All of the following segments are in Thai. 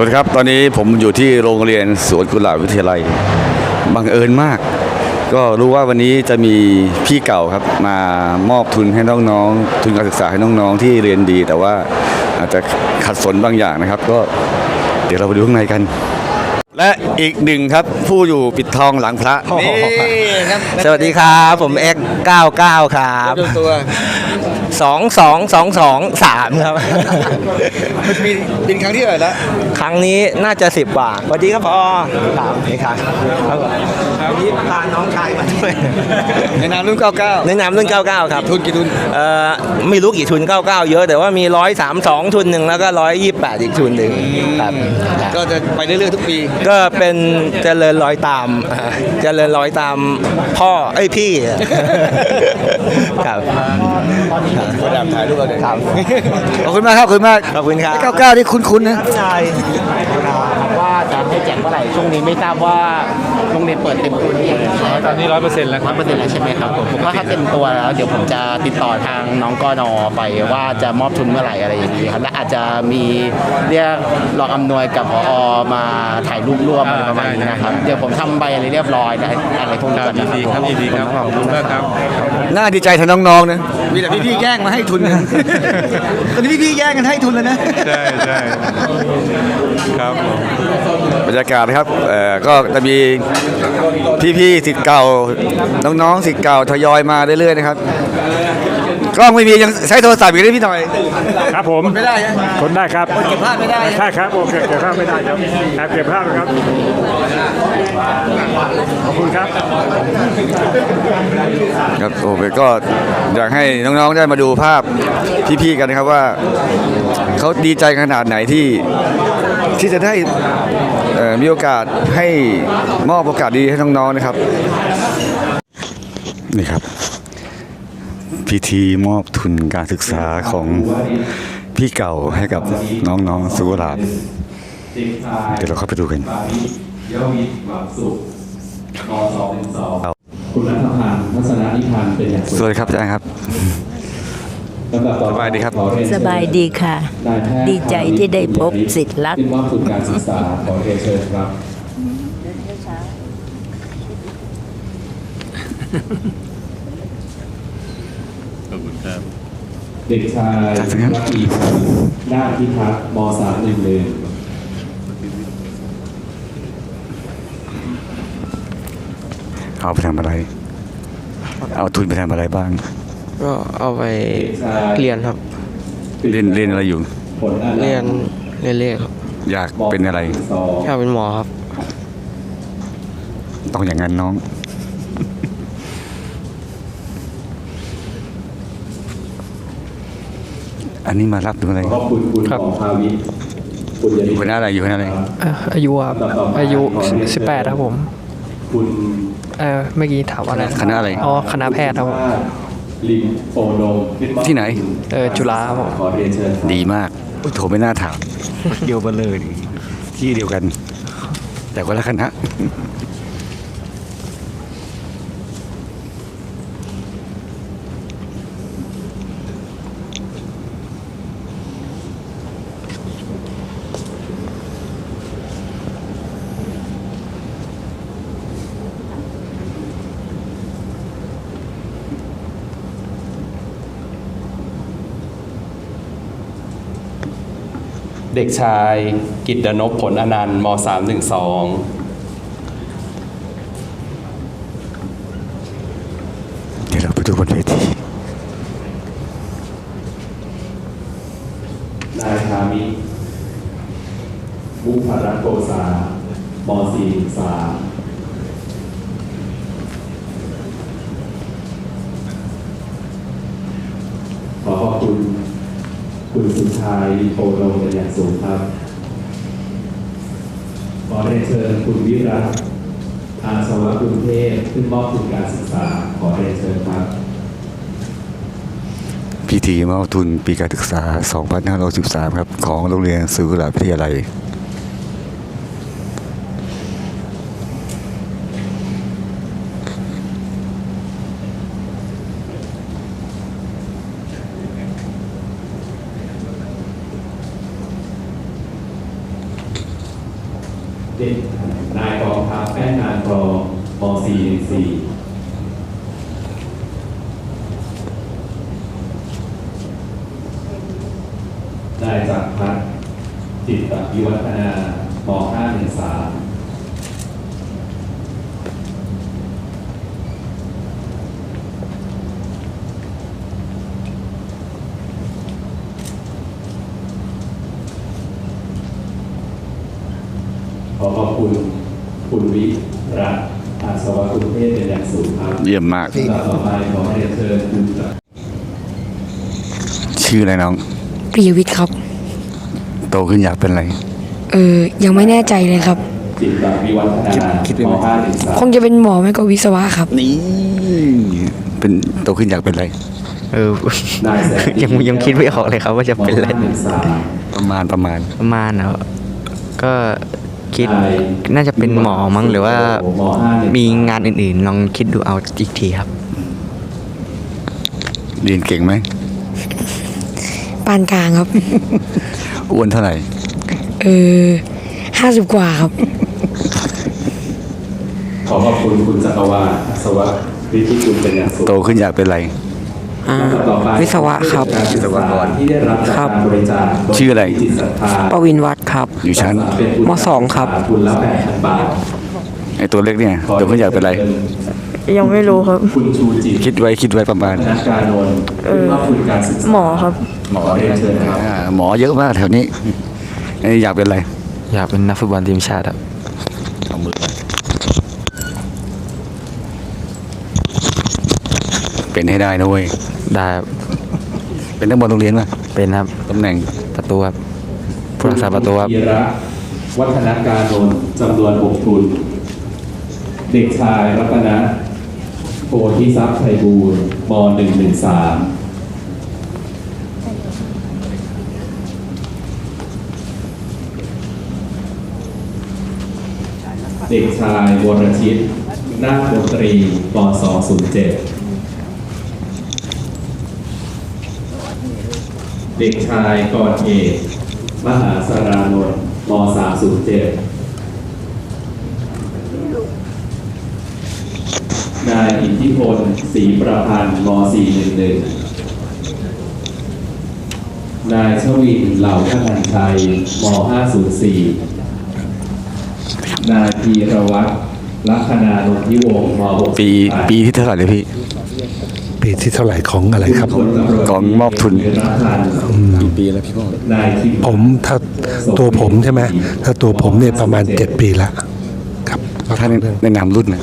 สวัสดีครับ ตอนนี้ผมอยู่ที่โรงเรียนสวนกุหลาบวิทยาลัย บังเอิญมาก ก็รู้ว่าวันนี้จะมีพี่เก่าครับ มามอบทุนให้น้องๆ ทุนการศึกษาให้น้องๆ ที่เรียนดี แต่ว่าอาจจะขัดสนบางอย่างนะครับ ก็เดี๋ยวเราไปดูข้างในกัน และอีกหนึ่งครับผู้อยู่ปิดทองหลังพระนี่ครับสวัสดีครับ ผมเอ็ก99ครับดูตัว2222ครับ มันปีเป็นครั้งที่เท่าไหร่แล้วครั้งนี้น่าจะ10บาทสวัสดีครับพอครับนี่ครับครับวันนี้พาน้องชายมาด้วยในนามรุ่น 99แนะนำเรื่อง99 ครับ ทุนกี่ทุนเอ่อไม่รู้กี่ทุน 99 เยอะ แต่ว่ามี 132 ทุนหนึ่งแล้วก็ 128 อีกทุนหนึ่งครับก็จะไปเรื่อยๆทุกปี ก็เป็นเจริญรอยตามอ่าเจริญรอยตามพ่อ เอ้ยพี่ ครับมาดามถ่ายรูปเราเลยครับขอบคุณมากครับขอบคุณมากขอบคุณครับไอ้99นี่คุ้นๆนะใช่ว่าจะให้แจกเมื่อไหร่ช่วงนี้ไม่ทราบว่า โรงเรียนเปิดเต็มตัวหรือยังตอนนี้ร้อยเปอร์เซ็นต์แล้วคร้รัอบ ยเปอร์เซ็นต์แล้วใช่ไหมครับผมผมว่าถ้าเต็มตัวแล้ว เดี๋ยวผมจะติดต่อทางน้องกอนอไปว่าจะมอบทุนเมื่อไหร่อะไรอย่างนี้ครับและอาจจะมีเรียกรองอำนวยกับพอมาถ่ายรูปร่วมอะไรประมาณนี้นะครับเดี๋ยวผมทำใบอะไรเรียบร้อยนะอะไรพวกนี้ครับก่อนยินะนดีครับยินดีครับ ขอบคุณมากครับ น่าดีใจแทนน้องๆนะ มีแต่พี่ๆแย่งมาให้ทุนนะตอนนี้พี่ๆแย่งกันให้ทุนเลยนะ ใช่ใช่ครับผม บรรยากาศนะครับเอ่อก็จะมีพี่ๆสิทธิ์เก่าน้องๆสิทธิ์เก่าทยอยมาเรื่อยๆนะครับกล้องไม่มียังใช้โทรศัพท์อยู่ได้พี่หน่อย ครับผมไม่ได้นะทนได้ครับเก็บภาพไม่ได้ใช่ครับโอเคเก็บภาพไม่ได้ครับแอบเก็บภาพนะครับขอบคุณครับครับโอ้โหก็อยากให้น้องๆได้มาดูภาพพี่ๆกันนะครับว่าเขาดีใจขนาดไหนที่ ที่จะได้เอ่อมีโอกาสให้มอบโอกาสดีให้น้องๆนะครับ นี่ครับ พิธีมอบทุนการศึกษาของพี่เก่าให้กับน้องๆสุวราบเดี๋ยวเราเข้าไปดูกันเยาวิทย์หวังสุขกสองสองคุณรัฐพันธ์ทัศนนิพันธ์เป็นอย่างสวัสดีครับอาจารย์ครับลำดับต่อไป สบายดีครับขอเรีนเชิญสบายดีค่ะนายแพทย์ดีใจที่ได้พบสิทธิ์รักขึ้นมอบทุนการศึกษาขอเรียนเชิญครับเด็กชายวัตีนาคพิทักษ์มสามหนึ่งหนึ่งเอาไปทำอะไร เอาทุนไปทำอะไรบ้าง ก็เอาไปเด็กชายเรียนครับ เรียนเรียนอะไรอยู่ผลอันเรียนเรียนเลขครับ อยากเป็นอะไรสองอยากเป็นหมอครับ ต้องอย่างนั้นน้อง อันนี้มารับหรืออะไรขอบคุณคุณครับของภาวิทย์คุณยอยู่คณะอะไรอยู่คณะอะไรอายุครับอายุ18ครับผม คุณเออเมื่อกี้ถามว่าอะไรนะคณะอะไร อ๋อ คณะแพทย์ครับผม ลิมโฟโนมขึ้มอบที่ไหน เออจุฬาครับผม ขอเรียนเชิญครับ ดีมากอุ๊ยโทรไม่น่าถาม เดียวกันเลย ที่เดียวกัน แต่คนละคณะ เด็กชายกิตดนพผลอนันต์ม 312 เดี๋ยวเราไปดูบนเวทีนายคามิบุพรัตโกษาม .43 คุณสุชายโปโลเป็นอย่างสูงครับขอเรียนเชิญคุณวิรัตน์อาสวะกรุงเทพขึ้นมอบทุนการศึกษา ขอเรียนเชิญครับ พิธีมอบทุนปีการศึกษา 2513 ครับ ของโรงเรียนสุขุลาวิทยาลัย เด็กนายกองทัพแป้นนานกรองม .414 นายจักร พัฒน์จิตตวิวัฒนาม513ขอขอบคุณคุณวิรัตน์อาสวะคุณเทพเป็นอย่างสูงครับเยี่ยมมากลำดับต่อไปขอเรียนเชิญคุณจักรชื่ออะไรน้องปิยวิทย์ครับ โตขึ้นอยากเป็นอะไร เออยังไม่แน่ใจเลยครับจิตตวิวัฒนาม513คงจะเป็นหมอไม่ก็วิศวะครับ นี่เป็นโตขึ้นอยากเป็นอะไร เออนายแสนยังยังคิดไม่ออกเลยครับว่าจะเป็นอะไรม513ประมาณประมาณประมาณเนอะก็คิดน่าจะเป็นหมอมั้งหรือว่ามีงานอื่นๆ ลองคิดดูเอาอีกทีครับ เรียนเก่งไหมปานกลางครับ อ้วนเท่าไหร่ เออห้าสิบกว่าครับ ขอขอบคุณคุณจักรวาลอาสวะวิทิคุณเป็นอย่างสูงโตขึ้นอยากเป็นอะไร อ่า ลำดับต่อไปวิศวะครับวิศวกรที่ได้รับจากการบริจาคชื่ออะไร จิตศรัทธาปวินวัดครับ อยู่ชั้นมสองครับ ทุนละแปดพันบาทไอตัวเล็กเนี่ยโตขึ้นอยากเป็นอะไร ยังไม่รู้ครับ คุณชูจิตคิดไว้คิดไว้ประมาณ นักการนนท์ขึ้นมอบทุนการศึกษาหมอครับ หมอเรีเชิญครับอหมอเยอะมากแถวนี้อยากเป็นอะไรอยากเป็นนักฟุตบอลทีมชาติครับ เอามือปเป็นให้ได้นะเว้ยได้เป็นนักบอลโรงเรียนป่ะเป็นครับ ตำแหน่งประตูครับผู้รักษาประตูครับวัฒนาการนนท์จำนวน6ทุน เด็กชายรัตนะโพธิทรัพย์ไพบูลย์ม .113 เด็กชายวรชิตนาคดนตรีปสองศูนย์เด็กชายกรเอกมหาสารานนท์มสามศูนย์เจ็นายอิทธิพลศรีประพันธ์มสี่หนึ่งหนึ่งนายชวินเหล่าขนันชัยมห้าศู นย์สี่นายพีรวัตรลัคนานุทิวงศ์มหกปีปีที่เท่าไหร่เลยพี่ ปีที่เท่าไหร่ของอะไรครับกองมอบทุนนกี่ปีแล้วพี่พ่อนายทิพย์ผมถ้าตัวผมใช่ไหมถ้าตัวผมเนี่ยประมาณ 7 ปีละครับถ้าในในนามรุ่นนะ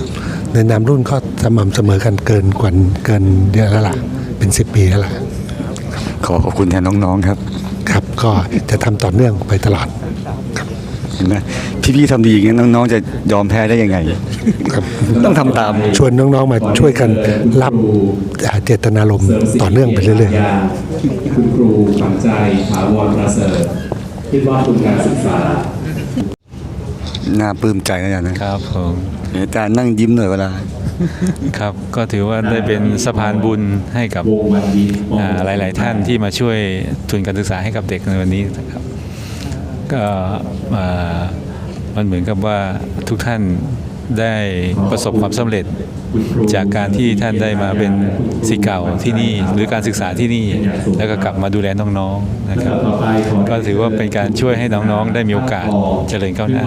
ในนามรุ่นก็สม่ำเสมอกันเกินกว่าเกินเยอะแล้วล่ะ เป็น 10 ปีแล้วล่ะขอขอบคุณแทนน้องๆครับ ครับก็จะทำต่อเนื่องไปตลอด เห็นไหมพี่ๆทำดีอย่างนี้นน้องๆจะยอมแพ้ได้ยังไงครับต้องทำตาม ชวนน้องๆมาช่วยกันรับอ่าเจตนารมณ์ต่อเนื่องไปเรื่อยๆคุณครูฝังใจถาวรประเสริฐคิดว่าทุนการศึกษาน่าปลื้มใจนะอาจารย์นะครับผมเห็นอาจารย์นั่งยิ้มหน่อยเวลาครับก็ถือว่าได้เป็นสะพานบุญให้กับวงวันดีมอ่าหลาย ๆ ท่านที่มาช่วยทุนการศึกษาให้กับเด็กในวันนี้นะครับ ก็อ่ามันเหมือนกับว่าทุกท่านได้ประสบความสำเร็จจากการที่ท่านได้มาเป็นศิษย์เก่าที่นี่ หรือการศึกษาที่นี่ แล้วก็กลับมาดูแลน้องๆนะครับก็ถือว่าเป็นการช่วยให้น้องๆ ได้มีโอกาสเจริญก้าวหน้า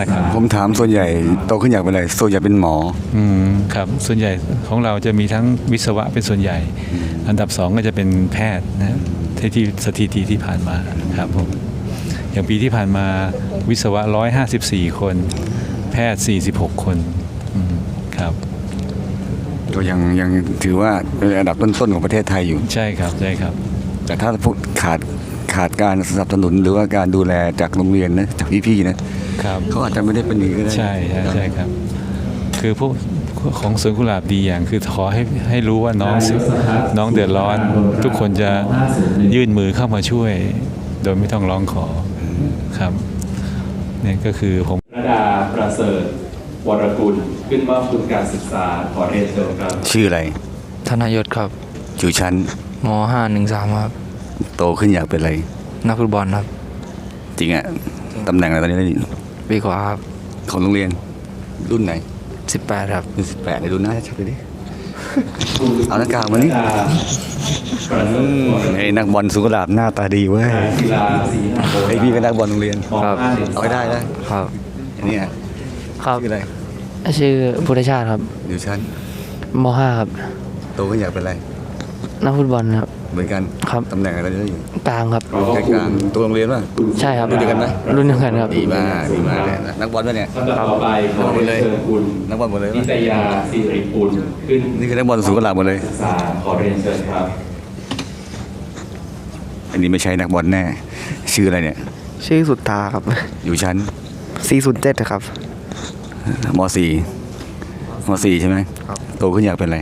นะครับผมถามส่วนใหญ่โตขึ้นอยากเป็นอะไรส่วนใหญ่เป็นหมออืมครับส่วนใหญ่ของเราจะมีทั้งวิศวะเป็นส่วนใหญ่ อันดับสองก็จะเป็นแพทย์นะที่ที่สถิติที่ผ่านมาครับผม อย่างปีที่ผ่านมาวิศวะ 154 คน แพทย์ 46 คนอืมครับก็ยังยังถือว่าเป็นอันดับต้นๆของประเทศไทยอยู่ ใช่ครับใช่ครับ แต่ถ้าพวกขาดขาดการสนับสนุนหรือว่าการดูแลจากโรงเรียนนะจากพี่ๆนะครับเขาอาจจะไม่ได้เป็นอย่างนี้ก็ได้ใช่ใช่ใช่ครับ คือพวกของสวนกุหลาบดีอย่างคือขอให้ให้รู้ว่าน้องน้องเดือดร้อน ทุกคนจะยื่นมือเข้ามาช่วย โดยไม่ต้องร้องขอ ครับเนี่ยก็คือผมระดาประเสริฐวรกุลขึ้นมอบทุนการศึกษาขอเรียนเชิญครับ ชื่ออะไร ธนยศครับอยู่ชั้นมห้าหนึ่งสามครับ โตขึ้นอยากเป็นอะไร นักฟุตบอลครับ จริงอะตำแหน่งอะไรตอนนี้ได้ปีกว่าครับของโรงเรียน รุ่นไหนสิบแปดครับรุ่นสิบแปดในดูหน้าชัดๆไปดิ เอาหน้ากากมานี่ อืมไอ้นักบอลสุกุหลาบหน้าตาดีเว้ยกีฬาสีหน้าโบไอพี่เป็นนักบอลโรงเรียนครับ เอาให้ได้ได้ครับอันนี้อะครับชื่ออะไรชื่อพุทธชาติครับ อยู่ชั้นมห้าครับ โตขึ้นอยากเป็นอะไร นักฟุตบอลครับ เหมือนกันครับ ตำแหน่งอะไรได้อยู่กลางครับแกนกลางตัวโรงเรียนป่ะ ใช่ครับรุ่นเดียวกันไหม รุ่นเดียวกันครับ ดีมากดีมากเลยนักบอลป่ะเนี่ย ลำดับต่อไปขอเรียนเชิญคุณนักบอลหมดเลยนิป่ะตยาสิริปุณขึ้นนี่คือนักบอลสุกุหลาบหมดเลย ศึกษาขอเรียนเชิญครับ อันนี้ไม่ใช่นักบอลแน่ ชื่ออะไรเนี่ย ชื่อสุดตาครับ อยู่ชั้น407ครับมสี่มสี่ใช่ไหมครับ โตขึ้นอยากเป็นอะไร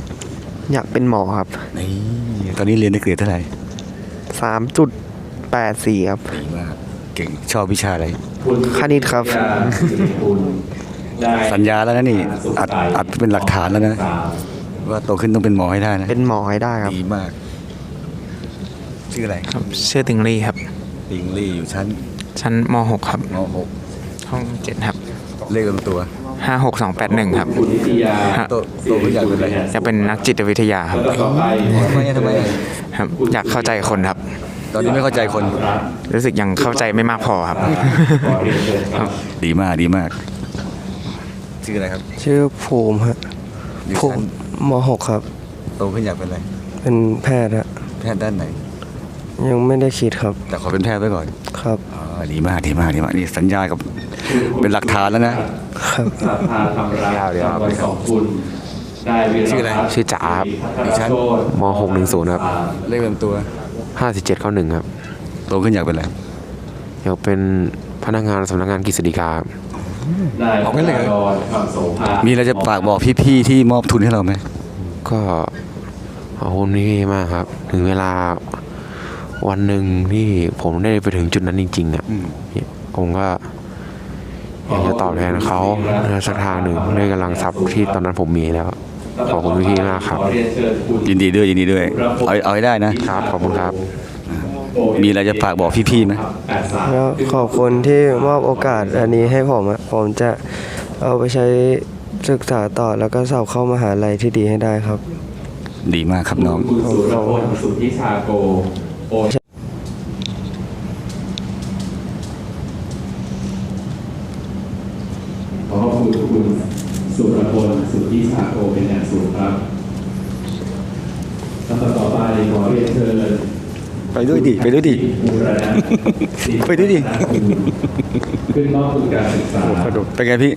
อยากเป็นหมอครับ นี่ ตอนนี้เรียนได้เกรดเท่าไหร่3.84ครับดีมากเก่งชอบวิชาอะไรคุณคณิตครับนิตยาสิริปุณได้สัญญาแล้วนะนี่อัดอัดเป็นหลักฐานแล้วนะ ว่าโตขึ้นต้องเป็นหมอให้ได้นะเป็นหมอให้ได้ครับ ดีมาก ชื่ออะไรครับชื่อติงลี่ครับ ปิงลี่อยู่ชั้นชั้นมหกครับมหกห้องเจ็ดครับ เลขลำตัว ห้าหกสองแปดหนึ่งครับคุณนิตยาโตโตขึ้นอยากเป็นอะไรจะเป็นนักจิตวิทยาครับลำดับต่อไปขอทำไมอะทำไมอะครับอยากเข้าใจคนครับ ตอนนี้ไม่เข้าใจคน รู้สึกยังเข้าใจไม่มากพอครับขอเรียนเชิญครับดีมากดีมากชื่ออะไรครับชื่อภูมิฮะอยู่ภูชั้นมิมหกครับ โตขึ้นอยากเป็นอะไร เป็นแพทย์ฮะแพทย์ด้านไหน ยังไม่ได้คิดครับแต่ขอเป็นแพทย์ไว้ก่อนครับ อ๋อดีมากดีมากดีมากนี่สัญญากับ เป็นหลักฐานแล้วนะครับสภาธรรมรัฐจำนวนสองทุนได้วีรชื่ออะไรพัฒน์ชื่อจ๋าครับอยู่ชั้นม 610 ครับ เลขลำตัว 5791ครับโตขึ้นอยากเป็นอะไรอยากเป็นพนักงานสำนักงานกฤษฎีกาครับนายเอาไว้เลยธนากรคำโสภามีอะไรจะฝากบอกพี่ๆที่มอบทุนให้เราไหมก็ขอบคุณพี่มากครับ ถึงเวลาวันหนึ่งที่ผมได้ไปถึงจุดนั้นจริงๆอะอืมผมก็ อยากจะตอบแทนเขาในสักทางหนึ่งด้วยกำลังทรัพย์ที่ตอนนั้นผมมีแล้ว ขอบคุณพี่ๆมากครับขอเรียนเชิญคุณยินดีด้วยยินดีด้วย เอาเอาให้ได้นะครับ ขอบคุณครับ มีอะไรจะฝากบอกพี่ๆไหมแปดสามแล้วขอบคุณที่มอบโอกาสอันนี้ให้ผมอะผมจะเอาไปใช้ศึกษาต่อแล้วก็สอบเข้ามหาลัยที่ดีให้ได้ครับ ดีมากครับน้อง คุณสุรพลสุทธิชาโกโอนขอขอบคุณคุณสุรพลสุทธิชาโก เป็นอย่างสูงครับลำดับต่อไปขอเรียนเชิญไปด้วยดิไปด้วยดิบูรณะไปด้วยดิขึ้นมอบทุนการศึกษาเป็นไงพี่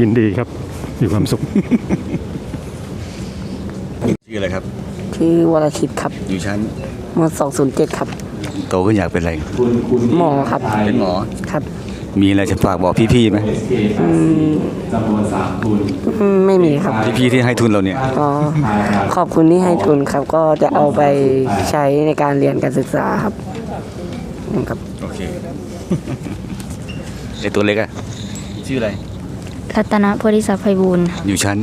ยินดีครับมีความสุขชื่ออะไรครับคือวรชิตครับ อยู่ชั้นม 207 ครับ โตขึ้นอยากเป็นอะไรคุณคุณหมอครับ เป็นหมอครับ มีอะไรจะฝากบอกพี่ๆไหม SK จำนวนสามทุนอืมไม่มีครับ พี่ๆที่ให้ทุนเราเนี่ยก็ขอบคุณที่ให้ทุนครับ ก็จะเอาไปใช้ในการเรียนการศึกษาครับครับโอเคไอตัวเล็กอะชื่ออะไรรัตนโพธิสัพย์ไพบูลย์อยู่ชั้น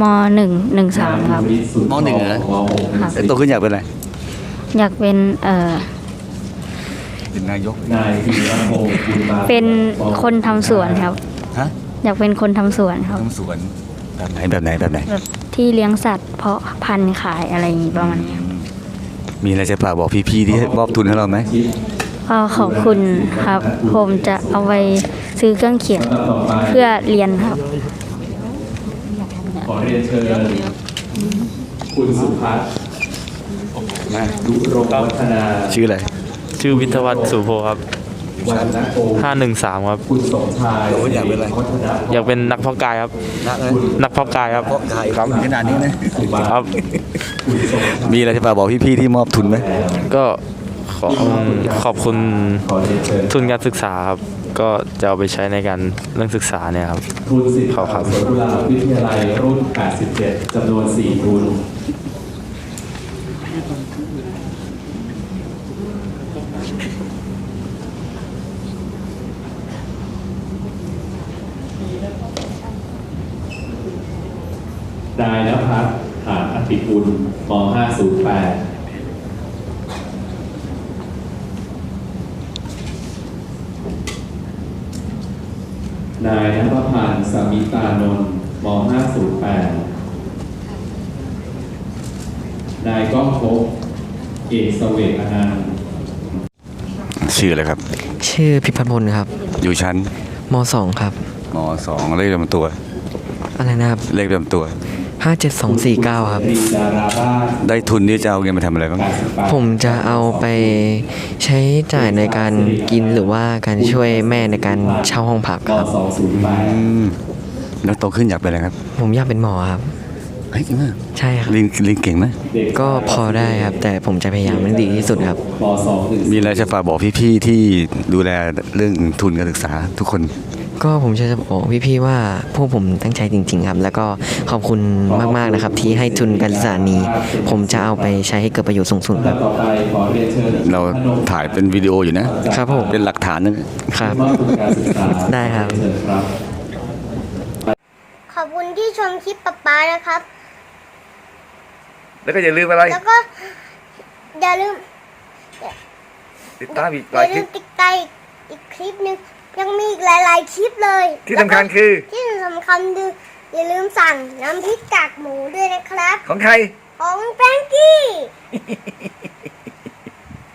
มหนึ่งหนึ่งสามครับมหนึ่งเหรอมหกครับไอโตขึ้นอยากเป็นอะไร อยากเป็นเอ่อ เป็นนายก นายธีรพงศ์บุญมาเป็นคนทำสวนครับ ฮะอยากเป็นคนทำสวนครับ ทำสวนแบบไหนแบบไหนแบบไหน แบบที่เลี้ยงสัตว์เพาะพันธุ์ขายอะไรอย่างงี้ประมาณนี้ครับมีอะไรจะฝากบอกพี่ๆที่ให้มอบทุนให้เราไหม ก็ขอบคุณครับ ผมจะเอาไปซื้อเครื่องเขียนลำดับต่อไปเพื่อเรียนครับ ขอเรียนเชิญคุณสุพัฒน์มา ดุรงวัฒนาชื่ออะไร ชื่อวิทยวัฒน์สุโภครับวันนโกห้าหนึ่งสามครับคุณสมชายโตขึ้นอยากเป็นอะไรวัฒนาอยากเป็นนักเพาะกายครับ นักเลยนักเพาะกายครับ เพราะกายครับขนาดนี้นะครับ มีอะไรจะฝากบอกพี่ๆที่มอบทุนไหมก็ขอขอบคุณขอเรียนเชิญทุนการศึกษาครับ ก็จะเอาไปใช้ในการเรื่องศึกษาเนี่ยครับ ทุนสิทธิ์ขอบครับสวนกุหลาบวิทยาลัยรุ่น 87จำนวน 4 ทุนนายนภัสหานอติกุล ม508นายนภพันธ์สมิตานนท์ม .508 นายก้องภพเอกเสวกอนันต์ชื่ออะไรครับ ชื่อพิพัฒน์พลครับอยู่ชั้นมสองครับมสองเลขประจำตัว อะไรนะครับ เลขประจำตัว 57249ครับตรีดาราบ้านได้ทุนนี้จะเอาเงินไปทำอะไรบ้าง ผมจะเอาไปใช้จ่ายในการกินหรือว่าการช่วยแม่ในการเช่าห้องพักครับ อืม แล้วโตขึ้นอยากเป็นอะไรครับผมอยากเป็นหมอครับ เฮ้ยจริงมากใช่ครับ เรียนเรียนเก่งไหมก็พอได้ครับ แต่ผมจะพยายามให้ดีที่สุดครับ มีอะไรจะฝากบอกพี่ๆที่ดูแลเรื่องทุนการศึกษาทุกคน ก็ผมจะบอกพี่ๆว่าพวกผมตั้งใจจริง ๆ ครับ แล้วก็ขอบคุณมากๆนะครับ ที่ให้ทุนการศึกษานี้ ผมจะเอาไปใช้ให้เกิดประโยชน์สูงสุดครับต่อไปขอเรียนเชิญเราถ่ายเป็นวิดีโออยู่นะครับผม เป็นหลักฐานนึงครับมอบทุนการศึกษาได้ครับเชิญครับ ขอบคุณที่ชมคลิปป๊าป๊านะครับ แล้วก็อย่าลืมอะไร แล้วก็อย่าลืมติดตามอีกอย่าลืมติดตามอีกคลิปหนึ่ง ยังมีอีกหลาย ๆ คลิปเลยที่สำคัญคือ ที่สำคัญคืออย่าลืมสั่งน้ำพริกกากหมูด้วยนะครับ ของใคร ของแฟรงกี้